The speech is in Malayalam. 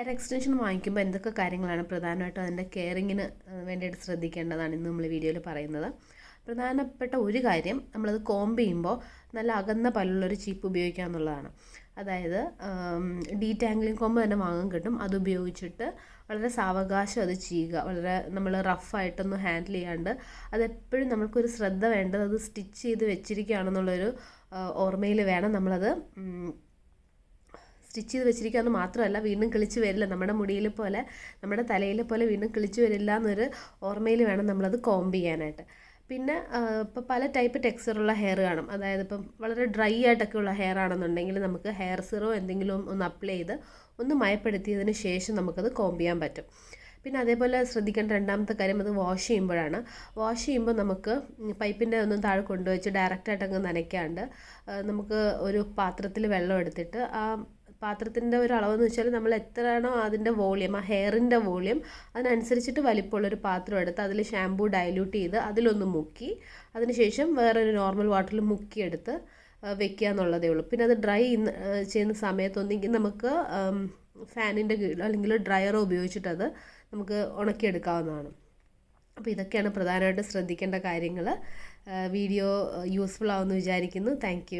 ഹെയർ എക്സ്റ്റൻഷൻ വാങ്ങിക്കുമ്പോൾ എന്തൊക്കെ കാര്യങ്ങളാണ് പ്രധാനമായിട്ടും അതിന്റെ കെയറിങ്ങിന് വേണ്ടിയിട്ട് ശ്രദ്ധിക്കേണ്ടതാണ് ഇന്ന് നമ്മൾ വീഡിയോയിൽ പറയുന്നത്. പ്രധാനപ്പെട്ട ഒരു കാര്യം നമ്മളത് കോംബ് ചെയ്യുമ്പോൾ നല്ല അകന്ന പല്ലുള്ളൊരു ചീപ്പ് ഉപയോഗിക്കുക എന്നുള്ളതാണ്. അതായത് ഡീറ്റാംഗ്ലിംഗ് കോമ്പ് തന്നെ വാങ്ങാൻ കിട്ടും. അത് ഉപയോഗിച്ചിട്ട് വളരെ സാവകാശം അത് ചെയ്യുക. വളരെ നമ്മൾ റഫായിട്ടൊന്നും ഹാൻഡിൽ ചെയ്യാണ്ട് അതെപ്പോഴും നമ്മൾക്കൊരു ശ്രദ്ധ വേണ്ടത് അത് സ്റ്റിച്ച് ചെയ്ത് വെച്ചിരിക്കുകയാണെന്നുള്ളൊരു ഓർമ്മയിൽ വേണം നമ്മളത് സ്റ്റിച്ച് ചെയ്ത് വെച്ചിരിക്കുകയെന്ന് മാത്രമല്ല വീണ്ടും കിളിച്ച് വരില്ല. നമ്മുടെ മുടിയിൽ പോലെ നമ്മുടെ തലയിൽ പോലെ വീണ്ടും കിളിച്ച് വരില്ല എന്നൊരു ഓർമ്മയിൽ വേണം നമ്മളത് കോംബ് ചെയ്യാനായിട്ട്. പിന്നെ ഇപ്പോൾ പല ടൈപ്പ് ടെക്സ്ചറുള്ള ഹെയർ കാണും. അതായത് ഇപ്പം വളരെ ഡ്രൈ ആയിട്ടൊക്കെ ഉള്ള ഹെയർ ആണെന്നുണ്ടെങ്കിൽ നമുക്ക് ഹെയർ സിറോ എന്തെങ്കിലും ഒന്ന് അപ്ലൈ ചെയ്ത് ഒന്ന് മയപ്പെടുത്തിയതിന് ശേഷം നമുക്കത് കോംബ് ചെയ്യാൻ പറ്റും. പിന്നെ അതേപോലെ ശ്രദ്ധിക്കേണ്ട രണ്ടാമത്തെ കാര്യം അത് വാഷ് ചെയ്യുമ്പോഴാണ്. വാഷ് ചെയ്യുമ്പോൾ നമുക്ക് പൈപ്പിന്റെ ഒന്നും താഴെ കൊണ്ടുവച്ച് ഡയറക്റ്റായിട്ട് അങ്ങ് നനയ്ക്കാണ്ട് നമുക്ക് ഒരു പാത്രത്തിൽ വെള്ളം എടുത്തിട്ട് ആ പാത്രത്തിന്റെ ഒരു അളവെന്ന് വെച്ചാൽ നമ്മൾ എത്രയാണോ അതിന്റെ വോളിയം ആ ഹെയറിന്റെ വോളിയം അതിനനുസരിച്ചിട്ട് വലിപ്പമുള്ളൊരു പാത്രം എടുത്ത് അതിൽ ഷാമ്പൂ ഡയലൂട്ട് ചെയ്ത് അതിലൊന്ന് മുക്കി അതിനുശേഷം വേറൊരു നോർമൽ വാട്ടറിൽ മുക്കിയെടുത്ത് വെക്കുക എന്നുള്ളതേ ഉള്ളൂ. പിന്നെ അത് ഡ്രൈ ചെയ്യുന്ന സമയത്തൊന്നെങ്കിൽ നമുക്ക് ഫാനിന്റെ കീഴിലോ അല്ലെങ്കിൽ ഡ്രയറോ ഉപയോഗിച്ചിട്ട് അത് നമുക്ക് ഉണക്കിയെടുക്കാവുന്നതാണ്. അപ്പോൾ ഇതൊക്കെയാണ് പ്രധാനമായിട്ട് ശ്രദ്ധിക്കേണ്ട കാര്യങ്ങൾ. വീഡിയോ യൂസ്ഫുൾ ആവുമെന്ന് വിചാരിക്കുന്നു. താങ്ക്